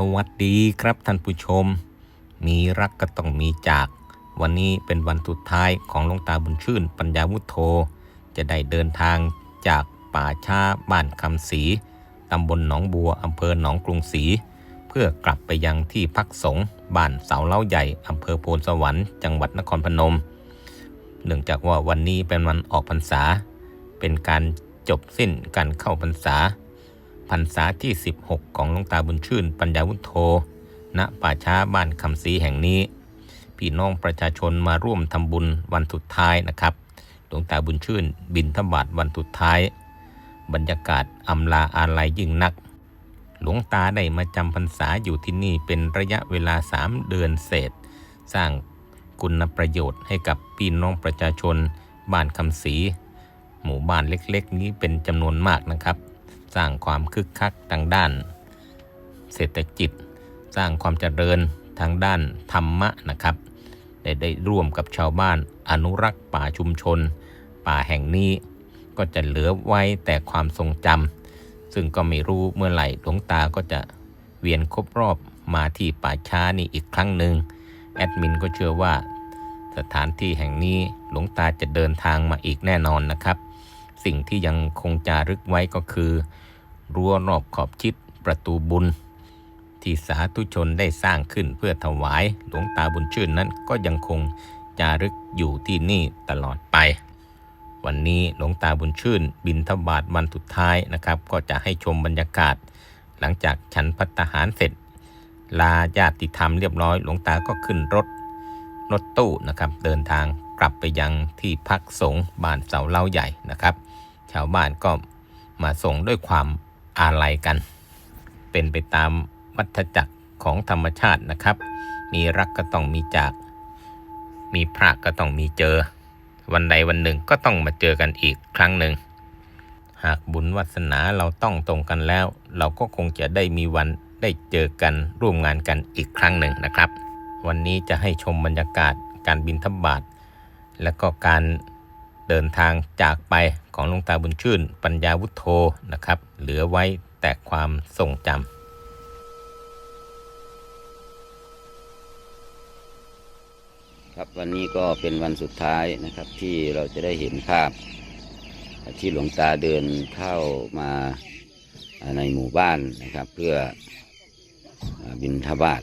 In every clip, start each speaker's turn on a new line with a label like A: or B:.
A: สวัสดีครับท่านผู้ชม มีรักก็ต้องมีจาก วันนี้เป็นวันสุดท้ายของหลวงตาบุญชื่น ปัญญาวุฒโธ จะได้เดินทางจากป่าช้าบ้านคำศรีตำบลหนองบัวอำเภอหนองกรุงศรีเพื่อกลับไปยังที่พักสงฆ์บ้านเสาเล้าใหญ่อำเภอโพนสวรรค์จังหวัดนครพนม เนื่องจากว่าวันนี้เป็นวันออกพรรษา เป็นการจบสิ้นการเข้าพรรษา พรรษาที่ 16 ของหลวงตาบุญชื่น ปัญญาวุฒโธ ณ ป่าช้าบ้านคำศรีแห่งนี้ พี่น้องประชาชนมาร่วมทำบุญวันสุดท้ายนะครับ หลวงตาบุญชื่น บินทบาทวันสุดท้าย บรรยากาศอำลาอาลัยยิ่งนัก หลวงตาได้มาจำพรรษาอยู่ที่นี่เป็นระยะเวลา 3 เดือนเศษ สร้างคุณประโยชน์ให้กับพี่น้องประชาชน บ้านคำศรีหมู่บ้านเล็กๆ นี้เป็นจำนวนมากนะครับ สร้างความคึกคักทางด้าน เศรษฐกิจ สร้างความเจริญทางด้านธรรมะนะครับได้ได้ร่วมกับชาวบ้านอนุรักษ์ป่าชุมชน ป่าแห่งนี้ก็จะเหลือไว้แต่ความทรงจำซึ่งก็ไม่รู้เมื่อไหร่หลวงตาก็จะเวียนครบรอบมาที่ป่าช้านี่อีกครั้งหนึ่งแอดมินก็เชื่อว่า สถานที่แห่งนี้หลวงตาจะเดินทางมาอีกแน่นอนนะครับ สิ่งที่ยังคงจารึกไว้ก็คือ รั้วรอบขอบชิดประตูบุญ ที่สาธุชนได้สร้างขึ้นเพื่อถวายหลวงตาบุญชื่นนั้นก็ยังคงจารึกอยู่ที่นี่ตลอดไป วันนี้หลวงตาบุญชื่น บินทบาทวันสุดท้ายนะครับ ก็จะให้ชมบรรยากาศ หลังจากฉันพัตตาหารเสร็จ ลาญาติธรรมเรียบร้อยหลวงตาก็ขึ้นรถรถตู้นะครับเดินทางกลับไปยังที่พักสงฆ์บ้านเสาเล่าใหญ่นะครับ ชาวบ้านก็มาส่งด้วยความ อาลัยกัน เป็นไปตามวัฏจักรของธรรมชาตินะครับ มีรักก็ต้องมีจาก มีพระก็ต้องมีเจอ วันใดวันหนึ่งก็ต้องมาเจอกันอีกครั้งหนึ่ง หากบุญวาสนาเราต้องตรงกันแล้ว เราก็คงจะได้มีวันได้เจอกันร่วมงานกันอีกครั้งหนึ่งนะครับ วันนี้จะให้ชมบรรยากาศการบินทบาทและก็การ เดินทางจากไปของหลวงตาบุญชื่น ปัญญาวุฒโธนะครับ เหลือไว้แต่ความทรงจำ
B: ครับวันนี้ก็เป็นวันสุดท้ายนะครับที่เราจะได้เห็นภาพ ที่หลวงตาเดินเข้ามาในหมู่บ้านนะครับ เพื่อบินทบาท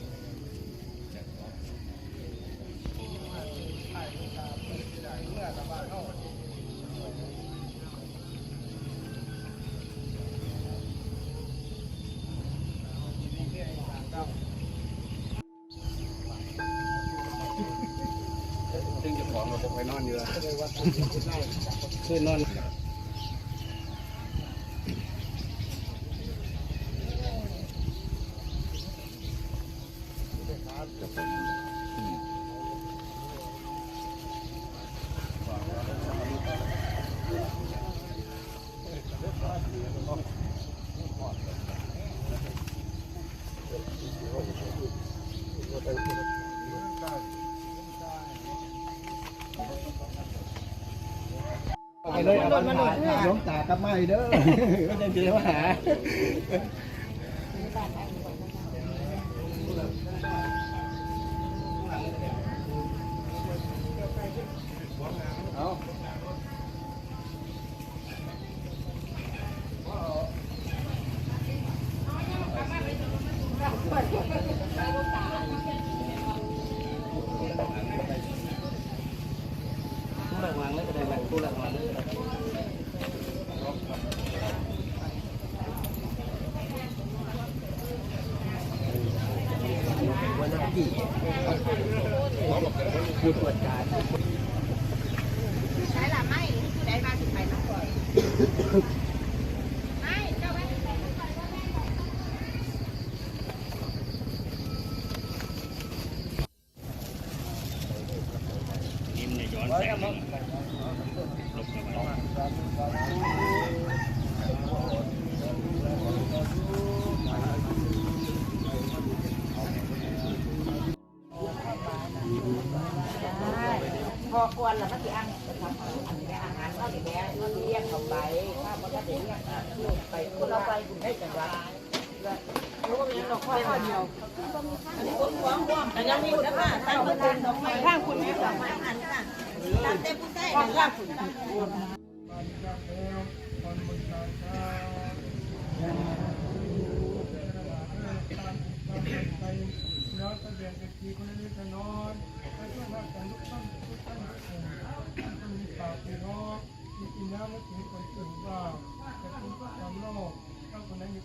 C: ไป เลยเอาปัญหาหลวงตากลับมาอีกเด้อก็จะเจอมาหา วัน พ
D: อควรแล้วมันสิอังทำอันนี้อาหารเข้าดีแม่ก็เรียกเขาไปถ้ามันก็เรียกลูกไปคนเราไปคุณให้จังหวัดรู้ว่ามีดอกไม้ข้อเดียวอันนี้คนหวงห่วงแต่ยังมีคุณค่าตั้งเงินดอกไม้ข้างคุณแม่ดอกไม้อันนี้ค่ะตั้งแต่ผู้ใต้ข้างคุณ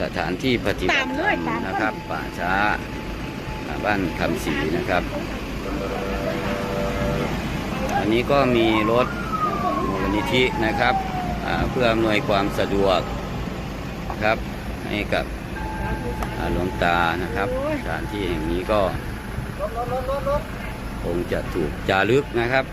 B: สถานที่ปฏิบัติธรรมนะครับ ป่าช้าบ้านคำศรีนะครับ อันนี้ก็มีรถมูลนิธินะครับอ่าเพื่ออำนวยความสะดวกนะครับให้กับอ่าหลวงตานะครับสถานที่แห่งนี้ก็คงจะถูกจารึกนะครับ